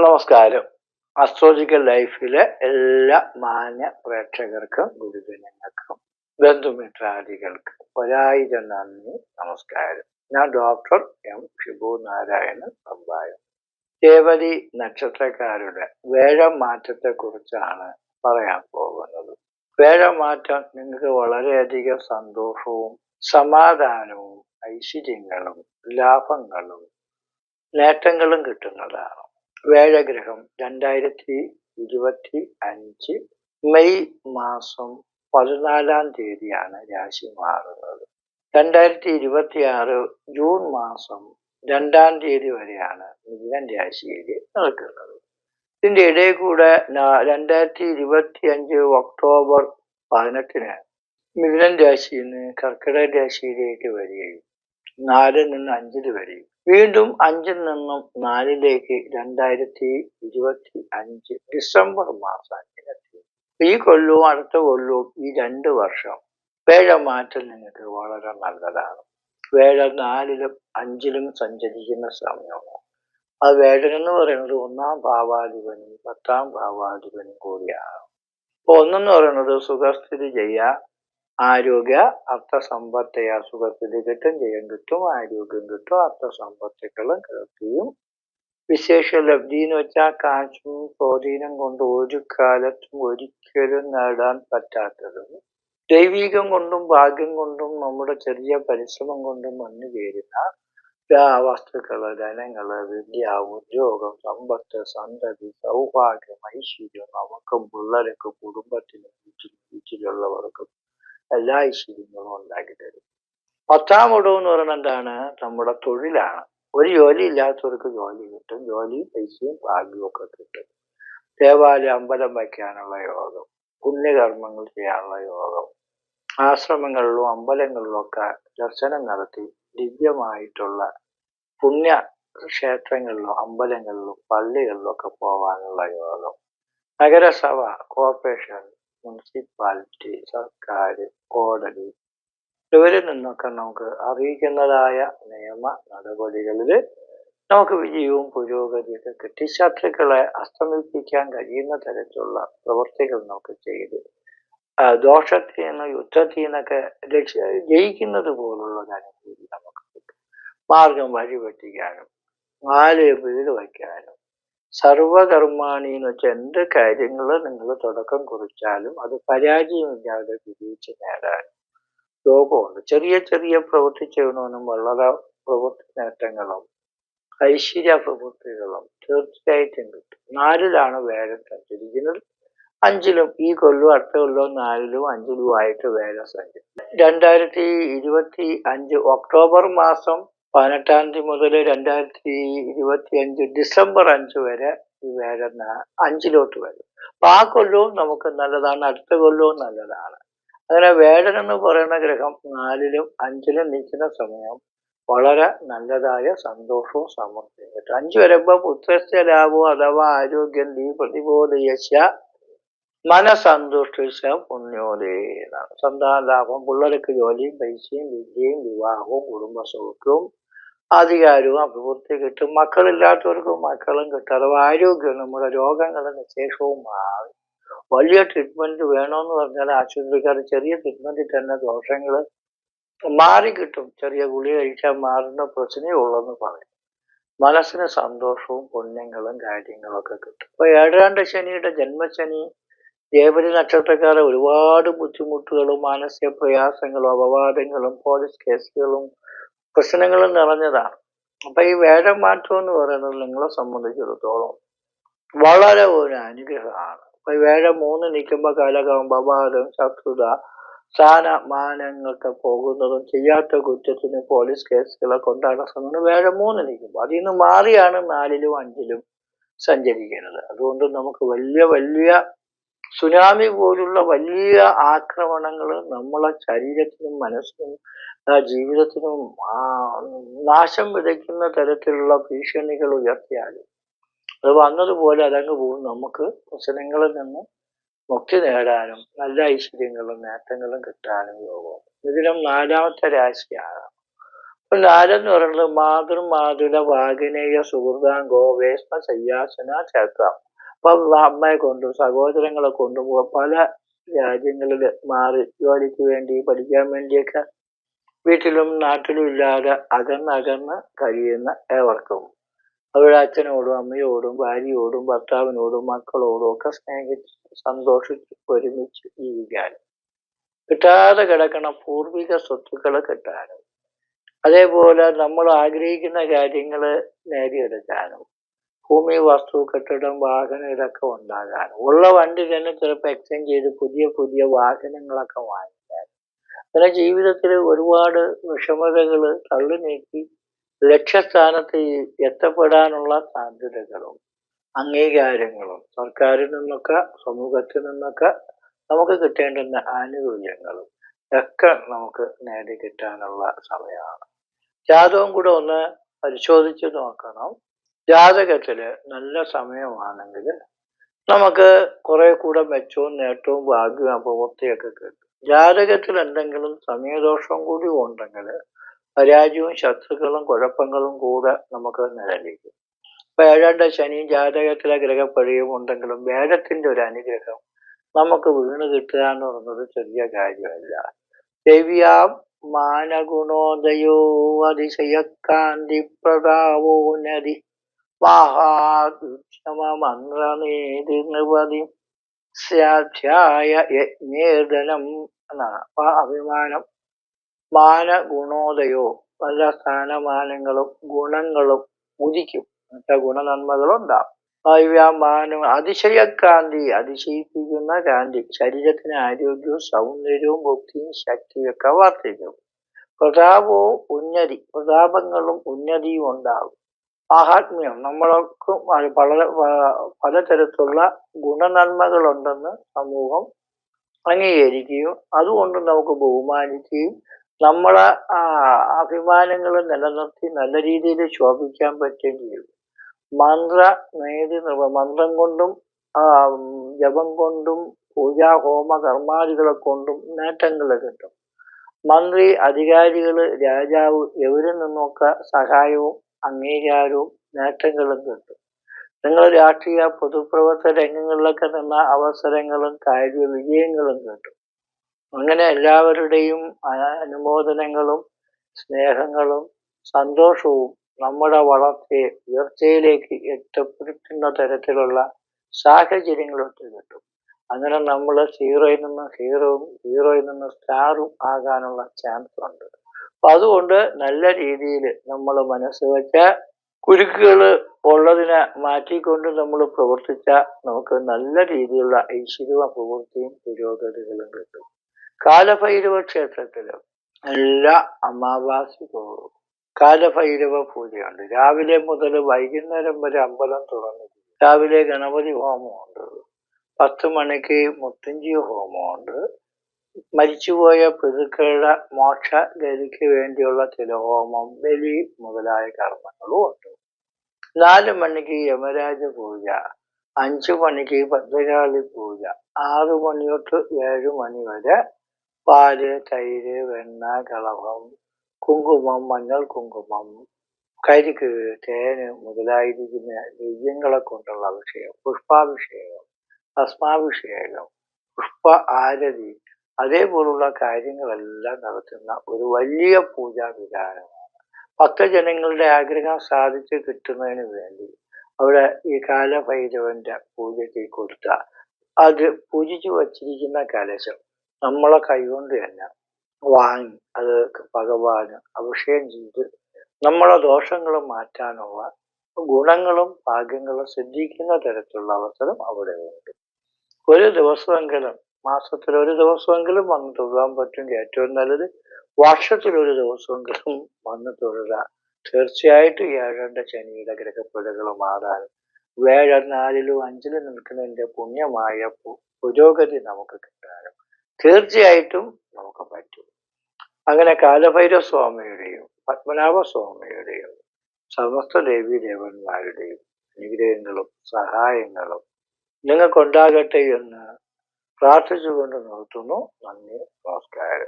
നമസ്കാരം. അസ്ട്രോളജിക്കൽ ലൈഫിലെ എല്ലാ മാന്യ പ്രേക്ഷകർക്കും ഗുരുജനങ്ങൾക്കും ബന്ധുമിത്രാദികൾക്കും ഒരായിരം നന്ദി നമസ്കാരം. ഞാൻ ഡോക്ടർ എം ഷിബു നാരായണൻ സമ്പായം കേവലി നക്ഷത്രക്കാരുടെ വേഴമാറ്റത്തെ കുറിച്ചാണ് പറയാൻ പോകുന്നത്. വേഴമാറ്റം നിങ്ങൾക്ക് വളരെയധികം സന്തോഷവും സമാധാനവും ഐശ്വര്യങ്ങളും ലാഭങ്ങളും നേട്ടങ്ങളും കിട്ടുന്നതാണ്. വേഴഗ്രഹം രണ്ടായിരത്തി ഇരുപത്തി അഞ്ച് മെയ് മാസം പതിനാലാം തീയതിയാണ് രാശി മാറുന്നത്. രണ്ടായിരത്തി ഇരുപത്തി ആറ് ജൂൺ മാസം രണ്ടാം തീയതി വരെയാണ് മിഥുനൻ രാശിയിൽ നടക്കുന്നത്. ഇതിന്റെ ഇടയിൽ കൂടെ രണ്ടായിരത്തി ഇരുപത്തി അഞ്ച് ഒക്ടോബർ പതിനെട്ടിന് മിഥുനൻ രാശിയിൽ നിന്ന് കർക്കിടക രാശിയിലേക്ക് വരികയും നാലിൽ നിന്ന് അഞ്ചിൽ വരെയും. വീണ്ടും അഞ്ചിൽ നിന്നും നാലിലേക്ക് രണ്ടായിരത്തി ഇരുപത്തി അഞ്ച് ഡിസംബർ മാസം അഞ്ചിനെത്തി ഈ കൊല്ലവും അടുത്ത കൊല്ലവും ഈ രണ്ട് വർഷം വേഴമാറ്റം നിങ്ങൾക്ക് വളരെ നല്ലതാണ്. വേഴ നാലിലും അഞ്ചിലും സഞ്ചരിക്കുന്ന സമയമാണ്. ആ വേഴൻ എന്ന് പറയുന്നത് ഒന്നാം ഭാവാധിപനും പത്താം ഭാവാധിപനും കൂടിയാണ്. അപ്പൊ ഒന്നെന്ന് പറയുന്നത് സുഖസ്ഥിതി ചെയ്യുക ആരോഗ്യ അർത്ഥസമ്പത്തയ സുഖസ്ഥിതി കിട്ടും ജയം കിട്ടും ആരോഗ്യം കിട്ടും അർത്ഥസമ്പത്തുക്കളും കിട്ടുകയും വിശേഷ ലബ്ധി എന്ന് വെച്ചാൽ കാശും സ്വാധീനം കൊണ്ട് ഒരു കാലത്തും ഒരിക്കലും നേടാൻ പറ്റാത്തതും. ദൈവീകം കൊണ്ടും ഭാഗ്യം കൊണ്ടും നമ്മുടെ ചെറിയ പരിശ്രമം കൊണ്ടും വന്നു ചേരുന്ന വസ്തുക്കൾ ധനങ്ങൾ വിദ്യ ഉദ്യോഗം സമ്പത്ത് സന്തതി സൗഭാഗ്യം ഐശ്വര്യം അവർക്കും പിള്ളേർക്കും കുടുംബത്തിനും വീട്ടിലുള്ളവർക്കും എല്ലാ ഐശ്വര്യങ്ങളും ഉണ്ടാക്കി തരും പത്താം ഇടം എന്ന് പറയുന്നത് എന്താണ്? നമ്മുടെ തൊഴിലാണ്. ഒരു ജോലി ഇല്ലാത്തവർക്ക് ജോലി കിട്ടും. ജോലി പൈസയും ഭാഗ്യവും കിട്ടും. ദേവാലയം അമ്പലം വയ്ക്കാനുള്ള യോഗം പുണ്യകർമ്മങ്ങൾ ചെയ്യാനുള്ള യോഗം ആശ്രമങ്ങളിലും അമ്പലങ്ങളിലും ഒക്കെ ദർശനം നടത്തി ദിവ്യമായിട്ടുള്ള പുണ്യ ക്ഷേത്രങ്ങളിലും അമ്പലങ്ങളിലും പള്ളികളിലും ഒക്കെ പോകാനുള്ള യോഗം. നഗരസഭ കോർപ്പറേഷൻ മുനിസിപ്പാലിറ്റി സർക്കാർ കോടതി. ഇവരിൽ നിന്നൊക്കെ നമുക്ക് അറിയിക്കുന്നതായ നിയമ നടപടികളിൽ നമുക്ക് വിജയവും പുരോഗതിയൊക്കെ കിട്ടി. ശത്രുക്കളെ അസ്തമിപ്പിക്കാൻ കഴിയുന്ന തരത്തിലുള്ള പ്രവൃത്തികൾ നമുക്ക് ചെയ്ത് ദോഷത്തിൽ നിന്ന് യുദ്ധത്തിൽ നിന്നൊക്കെ രക്ഷ ജയിക്കുന്നത് പോലുള്ള അനുഭൂതി നമുക്ക് കിട്ടും മാർഗം വഴിപെട്ടിക്കാനും നാല് വീട് വയ്ക്കാനും സർവകർമാണി എന്ന് വെച്ചാൽ എന്ത് കാര്യങ്ങൾ നിങ്ങൾ തുടക്കം കുറിച്ചാലും അത് പരാജയമില്ലാതെ വിജയിച്ച് നേടാൻ യോഗമുണ്ട് ചെറിയ ചെറിയ പ്രവൃത്തി ചെയ്യണമെന്നും വളരെ പ്രവൃത്തി നേട്ടങ്ങളും ഐശ്വര്യ പ്രവൃത്തികളും തീർച്ചയായിട്ടും കിട്ടും. നാലിലാണ് വേഗം സഞ്ചരിക്കുന്നത്. അഞ്ചിലും ഈ കൊല്ലവും അടുത്ത കൊല്ലവും നാലിലും അഞ്ചിലും ആയിട്ട് വേഗം സഞ്ചരിക്കും. രണ്ടായിരത്തി ഇരുപത്തി അഞ്ച് ഒക്ടോബർ മാസം പതിനെട്ടാം തീയതി മുതൽ രണ്ടായിരത്തി ഇരുപത്തി അഞ്ച് ഡിസംബർ അഞ്ച് വരെ ഈ വേഗം അഞ്ചിലോട്ട് വരും. അപ്പൊ ആ കൊല്ലവും നമുക്ക് നല്ലതാണ് അടുത്ത കൊല്ലവും നല്ലതാണ്. അങ്ങനെ വേടൻ എന്ന് പറയുന്ന ഗ്രഹം നാലിലും അഞ്ചിലും നിൽക്കുന്ന സമയം വളരെ നല്ലതായ സന്തോഷവും സമൃദ്ധിയും കിട്ടും. അഞ്ച് വരുമ്പോൾ പുത്രസ്ഥ ലാഭവും അഥവാ ആരോഗ്യം നീ പ്രതിബോധയശ മനസന്തുഷ്ട പുണ്യോദയാണ് സന്താന ലാഭം പിള്ളേർക്ക് ജോലിയും പൈസയും വിദ്യയും വിവാഹവും കുടുംബസുഖവും അധികാരവും അഭിവൃദ്ധി കിട്ടും. മക്കളില്ലാത്തവർക്ക് മക്കളും കിട്ടും. അഥവാ ആരോഗ്യം നമ്മുടെ രോഗങ്ങളുടെ നിശേഷവും മാറി. വലിയ ട്രീറ്റ്മെന്റ് വേണമെന്ന് പറഞ്ഞാൽ ആശുപത്രിക്കാർ ചെറിയ ട്രീറ്റ്മെന്റിൽ തന്നെ ദോഷങ്ങൾ മാറി കിട്ടും ചെറിയ ഗുളി കഴിച്ചാൽ മാറുന്ന പ്രശ്നമേ ഉള്ളെന്ന് പറയും. മനസ്സിന് സന്തോഷവും പുണ്യങ്ങളും കാര്യങ്ങളും ഒക്കെ കിട്ടും. അപ്പൊ ഏഴാണ്ട് ശനിയുടെ ജന്മശനി ദേവരി നക്ഷത്രക്കാരെ ഒരുപാട് ബുദ്ധിമുട്ടുകളും മാനസിക പ്രയാസങ്ങളും അപവാദങ്ങളും പോലീസ് കേസുകളും പ്രശ്നങ്ങളും നിറഞ്ഞതാണ്. അപ്പൊ ഈ വേഴമാറ്റം എന്ന് പറയുന്നത് നിങ്ങളെ സംബന്ധിച്ചിടത്തോളം വളരെ ഒരു അനുഗ്രഹമാണ്. അപ്പൊ ഈ വേഴ മൂന്ന് നിൽക്കുമ്പോൾ കലകം അപവാദം ശത്രുത സ്ഥാനമാനങ്ങളൊക്കെ പോകുന്നതും ചെയ്യാത്ത കുറ്റത്തിന് പോലീസ് കേസുകളെ കൊണ്ടാണ് വേഴ മൂന്ന് നിൽക്കുമ്പോൾ അതിൽ നിന്ന് മാറിയാണ് നാലിലും അഞ്ചിലും സഞ്ചരിക്കുന്നത്. അതുകൊണ്ട് നമുക്ക് വലിയ വലിയ സുനാമി പോലുള്ള വലിയ ആക്രമണങ്ങൾ നമ്മളെ ശരീരത്തിനും മനസ്സിനും ജീവിതത്തിനും നാശം വിതയ്ക്കുന്ന തരത്തിലുള്ള ഭീഷണികൾ ഉയർത്തിയാലും അത് വന്നതുപോലെ അതങ്ങ് പോകും. നമുക്ക് പ്രശ്നങ്ങളിൽ നിന്ന് മുക്തി നേടാനും നല്ല ഐശ്വര്യങ്ങളും നേട്ടങ്ങളും കിട്ടാനും യോഗം. ഇതിലും നാലാമത്തെ രാശിയാണ്. നാലെന്ന് പറയുന്നത് മാതൃ മാതുല വാഗിനേയ സുഹൃതാം ഗോവേഷ്മ ശയ്യാസന ചേർക്കാം അപ്പൊ അമ്മയെ കൊണ്ടും സഹോദരങ്ങളെ കൊണ്ടും പല രാജ്യങ്ങളിൽ മാറി ജോലിക്ക് വേണ്ടി പഠിക്കാൻ വേണ്ടിയൊക്കെ വീട്ടിലും നാട്ടിലും ഇല്ലാതെ അകന്നകന്ന് കഴിയുന്ന ഏവർക്കും. അവരുടെ അച്ഛനോടും അമ്മയോടും ഭാര്യയോടും ഭർത്താവിനോടും മക്കളോടും ഒക്കെ സ്നേഹിച്ച് സന്തോഷിച്ച് ഒരുമിച്ച് ജീവിക്കാനും കിട്ടാതെ കിടക്കണ പൂർവിക സ്വത്തുക്കൾ കിട്ടാനും അതേപോലെ നമ്മൾ ആഗ്രഹിക്കുന്ന കാര്യങ്ങൾ നേടിയെടുക്കാനും ഭൂമി വസ്തു കെട്ടിടം വാഹനം ഇതൊക്കെ ഉണ്ടാകാൻ ഉള്ള വണ്ടി തന്നെ ചിലപ്പോൾ എക്സ്ചേഞ്ച് ചെയ്ത് പുതിയ പുതിയ വാഹനങ്ങളൊക്കെ വാങ്ങിക്കാൻ അങ്ങനെ ജീവിതത്തിൽ ഒരുപാട് വിഷമതകൾ തള്ളി നീക്കി ലക്ഷ്യസ്ഥാനത്ത് എത്തപ്പെടാനുള്ള സാധ്യതകളും അംഗീകാരങ്ങളും സർക്കാരിൽ നിന്നൊക്കെ സമൂഹത്തിൽ നിന്നൊക്കെ നമുക്ക് കിട്ടേണ്ടുന്ന ആനുകൂല്യങ്ങളും ഒക്കെ നമുക്ക് നേടി കിട്ടാനുള്ള സമയമാണ്. ജാതകം കൂടെ ഒന്ന് പരിശോധിച്ച് നോക്കണം. ജാതകത്തിൽ നല്ല സമയമാണെങ്കിൽ നമുക്ക് കുറെ കൂടെ മെച്ചവും നേട്ടവും ഭാഗ്യവും അപവൃത്തിയൊക്കെ കിട്ടും. ജാതകത്തിൽ എന്തെങ്കിലും സമയദോഷം കൂടി ഉണ്ടെങ്കിൽ പരാജയവും ശത്രുക്കളും കുഴപ്പങ്ങളും കൂടെ നമുക്ക് നിലനിൽക്കും. ഇപ്പൊ ഏഴാണ്ട് ശനി ജാതകത്തിലെ ഗ്രഹപ്പഴിയും ഉണ്ടെങ്കിലും വേദത്തിന്റെ ഒരു അനുഗ്രഹം നമുക്ക് വീണ് കിട്ടുക എന്ന് പറയുന്നത് ചെറിയ കാര്യമല്ല. ദേവിയാം മാനഗുണോദയോ അതിശയക്കാന്തി പ്രതാവോ നദി മഹാമന്ത്രനേതി സ്യാധ്യായ യജ്ഞേർദനം എന്നാണ് അപ്പൊ അഭിമാനം. മാന ഗുണോദയോ പല സ്ഥാനമാനങ്ങളും ഗുണങ്ങളും ഉദിക്കും. മറ്റ ഗുണനന്മകളുണ്ടാവും. മാനം അതിശയക്കാന്തി അതിശയിപ്പിക്കുന്ന കാന്തി ശരീരത്തിന് ആരോഗ്യവും സൗന്ദര്യവും ബുദ്ധിയും ശക്തിയൊക്കെ വർദ്ധിക്കും. പ്രതാപവും ഉന്നതി പ്രതാപങ്ങളും ഉന്നതിയും ഉണ്ടാകും മഹാത്മ്യം നമ്മൾക്ക് വളരെ പലതരത്തിലുള്ള ഗുണനന്മകളുണ്ടെന്ന് സമൂഹം അംഗീകരിക്കുകയും അതുകൊണ്ട് നമുക്ക് ബഹുമാനിക്കുകയും നമ്മളെ അഭിമാനങ്ങൾ നിലനിർത്തി നല്ല രീതിയിൽ ശോഭിക്കാൻ പറ്റുകയും ചെയ്യും. മന്ത്ര നേതി മന്ത്രം കൊണ്ടും ജപം കൊണ്ടും പൂജാ ഹോമ കർമാദികളെ കൊണ്ടും നേട്ടങ്ങൾ കിട്ടും. മന്ത്രി അധികാരികൾ രാജാവ് എവരിൽ നിന്നൊക്കെ സഹായവും അംഗീകാരവും നേട്ടങ്ങളും കിട്ടും നിങ്ങൾ രാഷ്ട്രീയ പൊതുപ്രവർത്തന രംഗങ്ങളിലൊക്കെ നിന്ന അവസരങ്ങളും കാര്യ വിജയങ്ങളും കിട്ടും അങ്ങനെ എല്ലാവരുടെയും അനുമോദനങ്ങളും സ്നേഹങ്ങളും സന്തോഷവും നമ്മുടെ വളർച്ചയെ ഉയർച്ചയിലേക്ക് എത്തപ്പെടുത്തുന്ന തരത്തിലുള്ള സാഹചര്യങ്ങളൊക്കെ കിട്ടും അങ്ങനെ നമ്മൾ സീറോയിൽ നിന്ന് ഹീറോയും ഹീറോയിൽ നിന്ന് സ്റ്റാറും ആകാനുള്ള ചാൻസ് ഉണ്ട്. അപ്പൊ അതുകൊണ്ട് നല്ല രീതിയിൽ നമ്മൾ മനസ്സ് വെച്ച കുരുക്കുകൾ ഉള്ളതിനെ മാറ്റിക്കൊണ്ട് നമ്മൾ പ്രവർത്തിച്ച നമുക്ക് നല്ല രീതിയിലുള്ള ഐശ്വര്യ പ്രവൃത്തിയും പുരോഗതികളും കിട്ടും. കാലഭൈരവ ക്ഷേത്രത്തിലും എല്ലാ അമാവാസി തോറും കാലഭൈരവ പൂജയുണ്ട്. രാവിലെ മുതൽ വൈകുന്നേരം വരെ അമ്പലം തുറന്നിരിക്കും. രാവിലെ ഗണപതി ഹോമമുണ്ട്. പത്ത് മണിക്ക് മുത്തഞ്ചി ഹോമമുണ്ട്. മരിച്ചുപോയ പിതൃക്കളുടെ മോക്ഷ ഗതിക്ക് വേണ്ടിയുള്ള തിലഹോമം ബലി മുതലായ കർമ്മങ്ങളും ഉണ്ട്. നാല് മണിക്ക് യമരാജ പൂജ അഞ്ചു മണിക്ക് ഭദ്രകാളി പൂജ ആറു മണി തൊട്ട് ഏഴു മണി വരെ പാൽ തൈര് വെണ്ണ കളഭം കുങ്കുമം മഞ്ഞൾ കുങ്കുമം കരിക്ക് തേന് മുതലായിരിക്കുന്ന നെയ്യങ്ങളെ കൊണ്ടുള്ള അഭിഷേകം പുഷ്പാഭിഷേകം ഭസ്മാഭിഷേകം പുഷ്പ ആരതി അതേപോലുള്ള കാര്യങ്ങളെല്ലാം നടത്തുന്ന ഒരു വലിയ പൂജാ വിധാനമാണ്. ഭക്തജനങ്ങളുടെ ആഗ്രഹം സാധിച്ചു കിട്ടുന്നതിന് വേണ്ടി അവിടെ ഈ കാലഭൈരവന്റെ പൂജയ്ക്ക് കൊടുത്ത അത് പൂജിച്ചു വച്ചിരിക്കുന്ന കലശം നമ്മളെ കൈകൊണ്ട് തന്നെ വാങ്ങി അത് ഭഗവാന് അഭിഷേകം ചെയ്ത് നമ്മളെ ദോഷങ്ങൾ മാറ്റാനുള്ള ഗുണങ്ങളും ഭാഗ്യങ്ങളും സിദ്ധിക്കുന്ന തരത്തിലുള്ള അവസരം അവിടെ ഉണ്ട്. ഒരു ദിവസമെങ്കിലും മാസത്തിൽ ഒരു ദിവസമെങ്കിലും വന്ന് തൊഴുകാൻ പറ്റുമെങ്കിൽ ഏറ്റവും നല്ലത് വർഷത്തിൽ ഒരു ദിവസമെങ്കിലും വന്ന് തൊഴുക തീർച്ചയായിട്ടും ഏഴണ്ട ശനിയുടെ ഗ്രഹപ്പിഴകൾ വേഴ നാലിലും അഞ്ചിലും നിൽക്കുന്നതിന്റെ പുണ്യമായ പുരോഗതി നമുക്ക് കിട്ടാനും തീർച്ചയായിട്ടും നമുക്ക് പറ്റും. അങ്ങനെ കാലഭൈരവ സ്വാമിയുടെയും പത്മനാഭ സ്വാമിയുടെയും സമസ്ത ദേവി ദേവന്മാരുടെയും അനുഗ്രഹങ്ങളും സഹായങ്ങളും നിങ്ങൾക്കുണ്ടാകട്ടെ എന്ന് പ്രാർത്ഥിച്ചുകൊണ്ട് നിർത്തുന്നു നന്ദി നമസ്കാരം